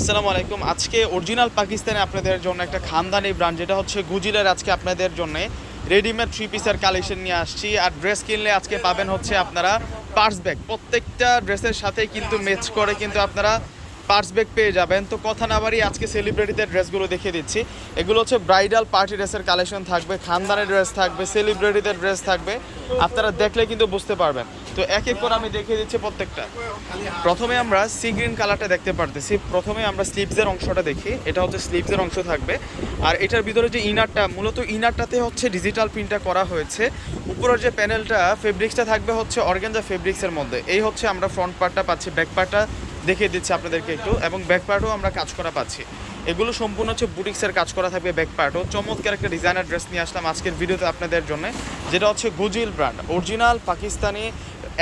আসসালামু আলাইকুম। আজকে অরিজিনাল পাকিস্তানে আপনাদের জন্য একটা খানদানি ব্র্যান্ড, যেটা হচ্ছে গুজিলের আজকে আপনাদের জন্য রেডিমেড থ্রি পিসের কালেকশন নিয়ে আসছি। আর ড্রেস কিনলে আজকে পাবেন হচ্ছে আপনারা পার্স ব্যাগ প্রত্যেকটা ড্রেসের সাথে কিন্তু ম্যাচ করে কিন্তু আপনারা পার্স ব্যাগ পেয়ে যাবেন। তো কথা না বাড়ি আজকে সেলিব্রিটিদের ড্রেসগুলো দেখিয়ে দিচ্ছি। এগুলো হচ্ছে ব্রাইডাল পার্টি ড্রেসের কালেকশন থাকবে, খানদানের ড্রেস থাকবে সেলিব্রিটিদের ড্রেস থাকবে। আপনারা দেখলে কিন্তু বুঝতে পারবেন। তো এক এক করে আমি দেখিয়ে দিচ্ছি প্রত্যেকটা। প্রথমে আমরা সি গ্রিন কালারটা দেখতে পারতেছি। প্রথমে আমরা স্লিভসের অংশটা দেখি। এটা হচ্ছে স্লিভসের অংশ থাকবে। আর এটার ভিতরে যে ইনারটা মূলত ইনারটাতে হচ্ছে ডিজিটাল প্রিন্টটা করা হয়েছে। উপরের যে প্যানেলটা ফেব্রিক্সটা থাকবে হচ্ছে অর্গানজা ফেব্রিক্সের মধ্যে। এই হচ্ছে আমরা ফ্রন্ট পার্টটা পাচ্ছি ব্যাক পার্টটা দেখিয়ে দিচ্ছি আপনাদেরকে একটু। এবং ব্যাক পার্টও আমরা কাজ করা পাচ্ছি। এগুলো সম্পূর্ণ হচ্ছে বুটিক্সের কাজ করা থাকবে ব্যাক পার্টও চমৎকার একটা ডিজাইনার ড্রেস নিয়ে আসলাম আজকের ভিডিওতে আপনাদের জন্য। যেটা হচ্ছে গুজিল ব্র্যান্ড অরিজিনাল পাকিস্তানি,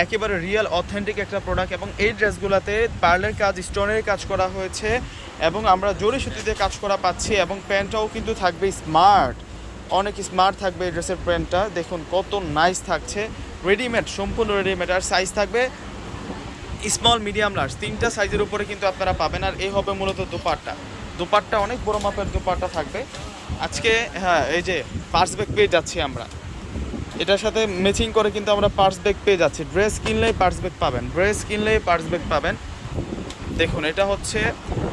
একেবারে রিয়েল অথেন্টিক একটা প্রোডাক্ট এবং এই ড্রেসগুলোতে পার্লের কাজ স্টোনের কাজ করা হয়েছে। এবং আমরা জরি সুতিতে কাজ করা পাচ্ছি। এবং প্যান্টটাও কিন্তু থাকবে স্মার্ট অনেক স্মার্ট থাকবে এই ড্রেসের প্যান্টটা। দেখুন কত নাইস থাকছে। রেডিমেড সম্পূর্ণ রেডিমেড আর সাইজ থাকবে স্মল মিডিয়াম লার্জ তিনটা সাইজের উপরে কিন্তু আপনারা পাবেন। আর এই হবে মূলত দুপাট্টা। দুপাট্টা অনেক বড় মাপের দুপাট্টা থাকবে। আজকে হ্যাঁ এই যে পার্স ব্যাগ পেয়ে যাচ্ছি আমরা। এটার সাথে ম্যাচিং করে কিন্তু আমরা পার্স ব্যাগ পেয়ে যাচ্ছি। ড্রেস কিনলেই পার্স ব্যাগ পাবেন। ড্রেস কিনলেই পার্স ব্যাগ পাবেন। দেখুন, এটা হচ্ছে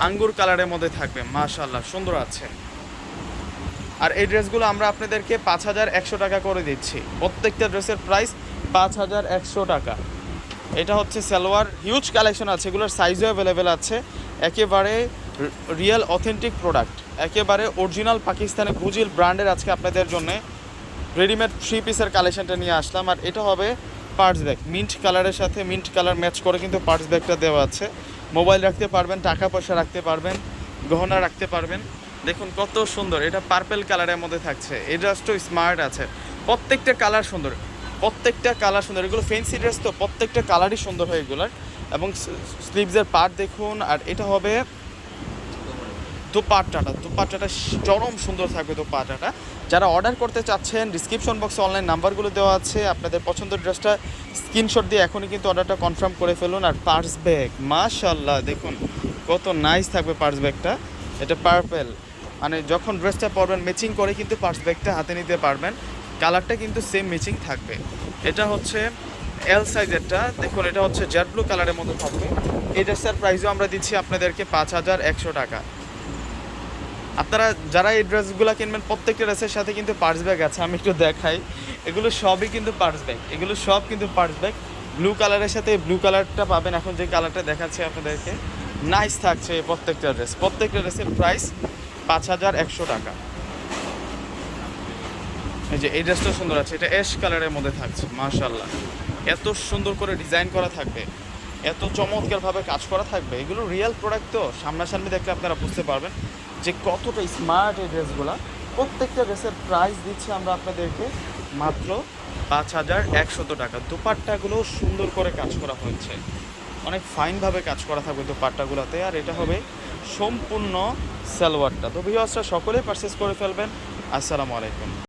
আঙ্গুর কালারের মধ্যে থাকবে। মাশাল্লাহ সুন্দর আছে। আর এই ড্রেসগুলো আমরা আপনাদেরকে পাঁচ হাজার একশো টাকা করে দিচ্ছি। প্রত্যেকটা ড্রেসের প্রাইস পাঁচ হাজার একশো টাকা। এটা হচ্ছে সালোয়ার হিউজ কালেকশন আছে, এগুলোর সাইজও অ্যাভেলেবেল আছে। একেবারে রিয়েল অথেন্টিক প্রোডাক্ট একেবারে অরিজিনাল পাকিস্তানি গুজিল ব্র্যান্ডের আজকে আপনাদের জন্য রেডিমেড থ্রি পিসের কালেকশনটা নিয়ে আসলাম। আর এটা হবে পার্স ব্যাগ মিন্ট কালারের সাথে মিন্ট কালার ম্যাচ করে কিন্তু পার্স ব্যাগটা দেওয়া আছে। মোবাইল রাখতে পারবেন, টাকা পয়সা রাখতে পারবেন, গহনা রাখতে পারবেন। দেখুন কত সুন্দর, এটা পার্পেল কালারের মধ্যে থাকছে এই ড্রেসটাও স্মার্ট আছে। প্রত্যেকটা কালার সুন্দর। প্রত্যেকটা কালার সুন্দর। এগুলো ফেন্সি ড্রেস তো প্রত্যেকটা কালারই সুন্দর হয় এগুলার। এবং স্লিভসের পার্ট দেখুন, আর এটা হবে দোপাট্টাটা। দোপাট্টাটা চরম সুন্দর থাকবে দোপাট্টাটা। যারা অর্ডার করতে চাচ্ছেন ডিসক্রিপশন বক্সে অনলাইন নাম্বারগুলো দেওয়া আছে। আপনাদের পছন্দের ড্রেসটা স্ক্রিনশট দিয়ে এখনই কিন্তু অর্ডারটা কনফার্ম করে ফেলুন। আর পার্স ব্যাগ মাশাল্লাহ দেখুন কত নাইস থাকবে পার্স ব্যাগটা এটা পার্পেল মানে যখন ড্রেসটা পরবেন ম্যাচিং করে কিন্তু পার্স ব্যাগটা হাতে নিতে পারবেন। কালারটা কিন্তু সেম ম্যাচিং থাকবে। এটা হচ্ছে এল সাইজেরটা দেখুন, এটা হচ্ছে জেড ব্লু কালারের মতো থাকবে। এই ড্রেসটার প্রাইসও আমরা দিচ্ছি আপনাদেরকে পাঁচ হাজার একশো টাকা। আপনারা যারা এই ড্রেসগুলো কিনবেন, প্রত্যেকটা ড্রেসের সাথে কিন্তু পার্স ব্যাগ আছে, আমি একটু দেখাই। এগুলো সবই কিন্তু পার্স ব্যাগ এগুলো সব কিন্তু পার্স ব্যাগ ব্লু কালারের সাথে ব্লু কালারটা পাবেন। এখন যে কালারটা দেখাচ্ছি আপনাদেরকে নাইস থাকছে প্রত্যেকটা ড্রেস প্রত্যেকটা ড্রেসের প্রাইস পাঁচ হাজার একশো টাকা। এই যে এই ড্রেসটা সুন্দর আছে, এটা অ্যাশ কালারের মধ্যে থাকছে মার্শাল্লাহ এত সুন্দর করে ডিজাইন করা থাকবে, এত চমৎকারভাবে কাজ করা থাকবে, এগুলো রিয়েল প্রোডাক্ট তো, সামনাসামনি দেখলে আপনারা বুঝতে পারবেন যে কতটা স্মার্ট এই ড্রেসগুলো। প্রত্যেকটা ড্রেসের প্রাইস দিচ্ছি আমরা আপনাদেরকে মাত্র পাঁচ হাজার একশত টাকা। দুপাট্টাগুলো সুন্দর করে কাজ করা হয়েছে। অনেক ফাইনভাবে কাজ করা থাকবে দুপাট্টাগুলোতে, আর এটা হবে সম্পূর্ণ সালোয়ারটা। তো ভিওয়ার্সরা সকলেই পারচেস করে ফেলবেন। আসসালামু আলাইকুম।